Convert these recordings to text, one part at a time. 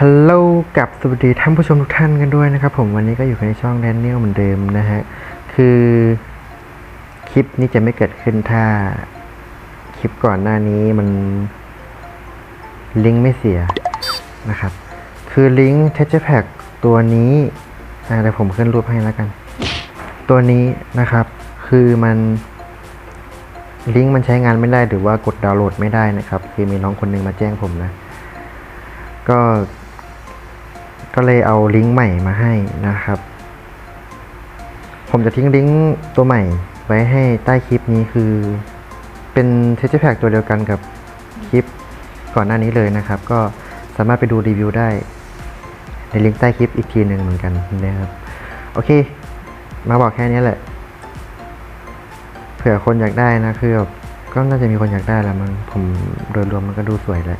ฮัลโหลกับสวัสดีท่านผู้ชมทุกท่านกันด้วยนะครับผมวันนี้ก็อยู่ในช่องแดนเนียลเหมือนเดิมนะฮะ คือคลิปนี้จะไม่เกิดขึ้นถ้าคลิปก่อนหน้านี้มันลิงก์ไม่เสียนะครับ คือลิงก์ t e x t Pack ตัวนี้เดี๋ยวผมขึ้นรูปให้แล้วกัน ตัวนี้นะครับ คือมันลิงก์มันใช้งานไม่ได้หรือว่ากดดาวน์โหลดไม่ได้นะครับ คือมีน้องคนหนึงมาแจ้งผมนะก็ ก็เลยเอาลิงก์ใหม่มาให้นะครับ ผมจะทิ้งลิงก์ตัวใหม่ไว้ให้ใต้คลิปนี้คือ เป็นเทส t แพ c ตัวเดียวกันกับคลิปก่อนหน้านี้เลยนะครับ ก็สามารถไปดูรีวิวได้ ในลิงก์ใต้คลิปอีกทีหนึ่งเหมือนกันนะครับ โอเค มาบอกแค่นี้แหละ เผื่อคนอยากได้นะคือแบบก็น่าจะมีคนอยากได้แหละมันผมโดยรวมมันก็ดูสวยแหละ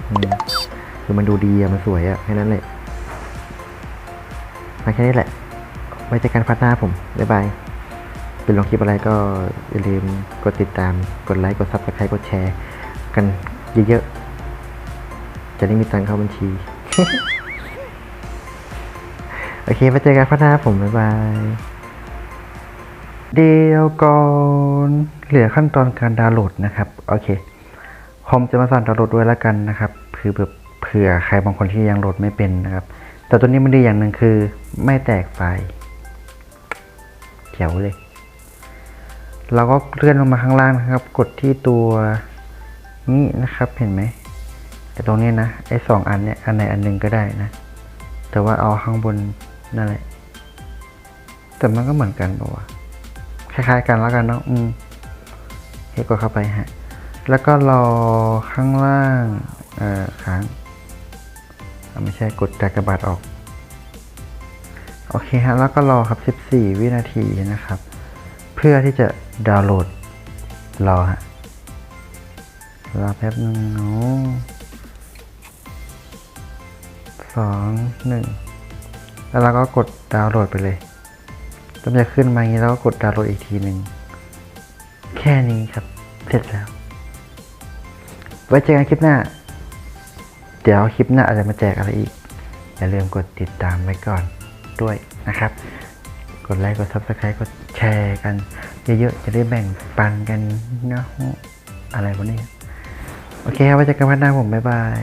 คือมันดูดีอะมันสวยอะแค่นั้นแหละ มาแค่นี้แหละ ไว้เจอกันพัฒนาผม บ๊ายบาย เป็นลงคลิปอะไรก็อย่าลืมกดติดตาม กดไลค์ กดซับสไครต์กดแชร์ กันเยอะๆ จะได้มีตังค์เข้าบัญชี โอเคไว้เจอกันพัฒนาผม บ๊ายบาย เดียวก่อน เหลือขั้นตอนการดาวน์โหลดนะครับ โอเค ผมจะมาสอนดาวน์โหลดด้วยแล้วกันนะครับ คือแบบเผื่อใครบางคนที่ยังโหลดไม่เป็นนะครับ แต่ตัวนี้มันดีอย่างหนึ่งคือ ไม่แตกไฟล์เจ๋วเลย เราก็เลื่อนลงมาข้างล่างนะครับ กดที่ตัวนี้นะครับเห็นไหมแต่ตรงนี้นะไอ้สองอันเนี่ยอันไหนอันหนึ่งก็ได้นะ แต่ว่าเอาข้างบนนั่นแหละ แต่มันก็เหมือนกันปะวะคล้ายๆกันแล้วกันเนาะอืมเฮ้กดเข้าไปฮะแล้วก็รอข้างล่างเอ่อค้าง ไม่ใช่กดกากบาทออก โอเคฮะแล้วก็รอครับ 14 วินาทีนะครับ เพื่อที่จะดาวน์โหลดรอฮะรอแป๊บนึงเนาะสองหนึ่งแล้วเราก็กดดาวน์โหลดไปเลยก็จะขึ้นมาอย่างนี้แล้วก็กดดาวน์โหลดอีกทีหนึ่งแค่นี้ครับ เสร็จแล้ว ไว้เจอกันคลิปหน้า เดี๋ยวคลิปหน้าอาจจะมาแจกอะไรอีก อย่าลืมกดติดตามไว้ก่อนด้วยนะครับ กดไลค์กด subscribe กดแชร์กัน เยอะๆ จะได้แบ่งปันกันนะอะไรพวกนี้ โอเคครับไว้เจอกันวันหน้าผม บ๊ายบาย